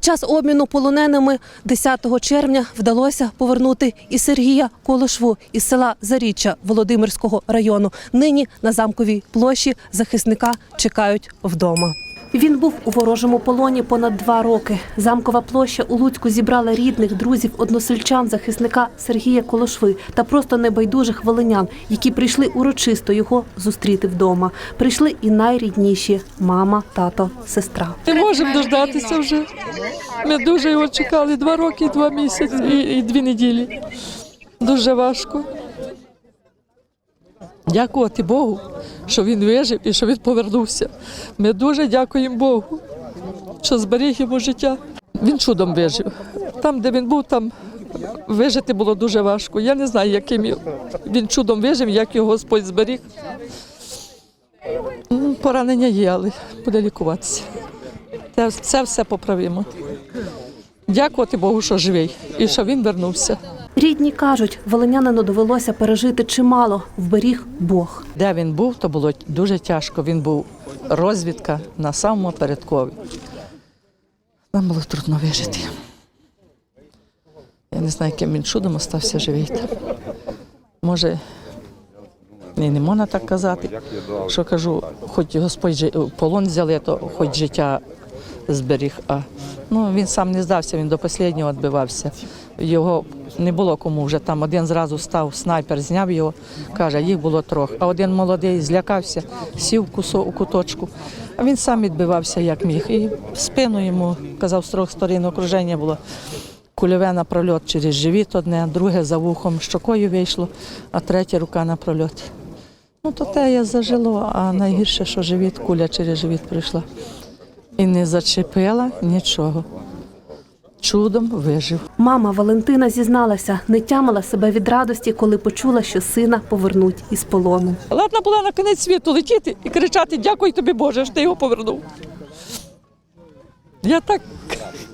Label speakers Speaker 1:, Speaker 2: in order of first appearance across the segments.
Speaker 1: Під час обміну полоненими 10 червня вдалося повернути і Сергія Колошву із села Заріччя Володимирського району. Нині на замковій площі захисника чекають вдома. Він був у ворожому полоні понад два роки. Замкова площа у Луцьку зібрала рідних, друзів, односельчан, захисника Сергія Колошви та просто небайдужих волинян, які прийшли урочисто його зустріти вдома. Прийшли і найрідніші мама, тато, сестра.
Speaker 2: Не можемо дождатися вже. Ми дуже його чекали два роки, два місяці і, дві неділі. Дуже важко. Дякувати Богу, що він вижив і що він повернувся. Ми дуже дякуємо Богу, що зберіг йому життя. Він чудом вижив. Там, де він був, там вижити було дуже важко. Я не знаю, яким він- чудом вижив, як його Господь зберіг. Поранення є, але буде лікуватися. Це, це все поправимо. Дякувати Богу, що живий і що він вернувся.
Speaker 1: Рідні кажуть, волинянину довелося пережити чимало, вберіг Бог.
Speaker 2: Де він був, то було дуже тяжко. Він був розвідка на самому передкові. Нам було трудно вижити. Я не знаю, яким він чудом остався живий. Може, ні, не можна так казати, що кажу, хоч Господь полон взяли, то хоч життя зберіг. А ну, він сам не здався, він до останнього відбивався. Його не було кому вже там. Один зразу став, снайпер зняв його, каже, їх було трьох. А один молодий злякався, сів у куточку. А він сам відбивався як міг. І спину йому, казав, з трьох сторін окруження було. Кульове на прольот через живіт одне, друге за вухом щокою вийшло, а третя рука на прольоті. Ну, то те я зажило, а найгірше, що живіт, куля через живіт прийшла. І не зачепила нічого. Чудом вижив.
Speaker 1: Мама Валентина зізналася, не тямила себе від радості, коли почула, що сина повернуть із полону.
Speaker 2: Ладно була на кінець світу летіти і кричати Дякую тобі, Боже, що ти його повернув. Я так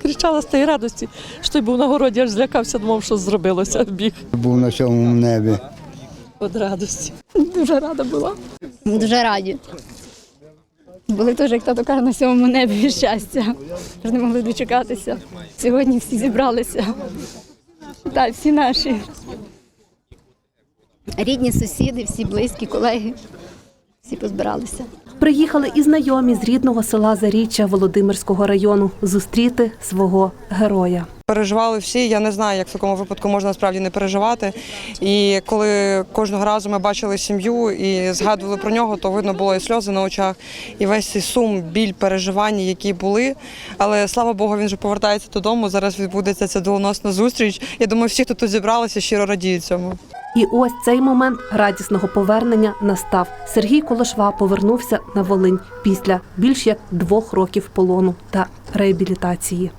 Speaker 2: кричала з тієї радості, що той був на городі, аж злякався, думав, що зробилося, біг
Speaker 3: був на цьому небі.
Speaker 2: від радості.
Speaker 4: Дуже рада була. Дуже раді. Були теж, як тато каже, на сьомому небі щастя. Вже не могли дочекатися. Сьогодні всі зібралися. Так, всі наші. Рідні сусіди, всі близькі, колеги. Всі позбиралися.
Speaker 1: Приїхали і знайомі з рідного села Заріччя Володимирського району зустріти свого героя.
Speaker 5: Переживали всі. Я не знаю, як в такому випадку можна насправді не переживати. І коли кожного разу ми бачили сім'ю і згадували про нього, то видно було і сльози на очах, і весь цей сум, біль, переживання, які були. Але слава Богу, він вже повертається додому. Зараз відбудеться ця доленосна зустріч. Я думаю, всі, хто тут зібралися, щиро радіють цьому.
Speaker 1: І ось цей момент радісного повернення настав. Сергій Колошва повернувся на Волинь після більш як двох років полону та реабілітації.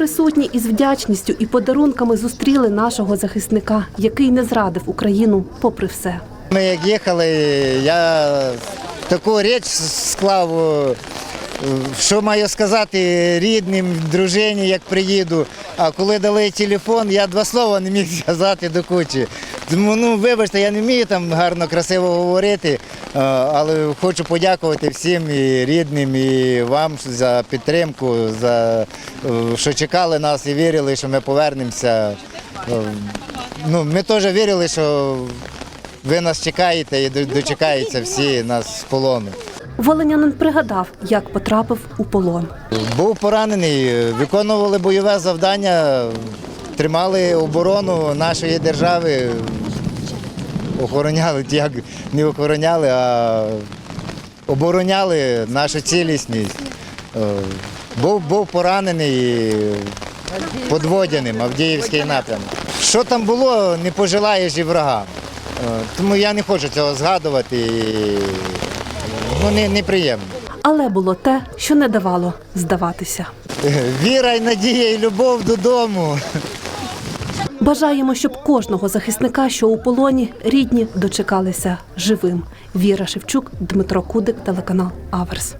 Speaker 1: Присутні із вдячністю і подарунками зустріли нашого захисника, який не зрадив Україну попри все.
Speaker 3: Ми як їхали, я таку річ склав, е, що маю сказати рідним, дружині, як приїду. А коли дали телефон, я два слова не міг сказати до кучі. Тому ну вибачте, я не вмію там гарно, красиво говорити, але хочу подякувати всім і рідним, і вам за підтримку, за е, що чекали нас і вірили, що ми повернемося. Е, Ну, ми теж вірили, що ви нас чекаєте і дочекаються всі нас з полону.
Speaker 1: Волинянин пригадав, як потрапив у полон.
Speaker 3: Був поранений, виконували бойове завдання, тримали оборону нашої держави, охороняли, як не охороняли, а обороняли нашу цілісність. Е, Був, був поранений подводяним Авдіївський напрямок. Що там було, не пожелаєш і врагам. Е, Тому я не хочу цього згадувати. Ну, не, неприємно.
Speaker 1: Але було те, що не давало здаватися.
Speaker 3: Віра і надія, і любов додому.
Speaker 1: Бажаємо, щоб кожного захисника, що у полоні, рідні дочекалися живим. Віра Шевчук, Дмитро Кудик, телеканал Аверс.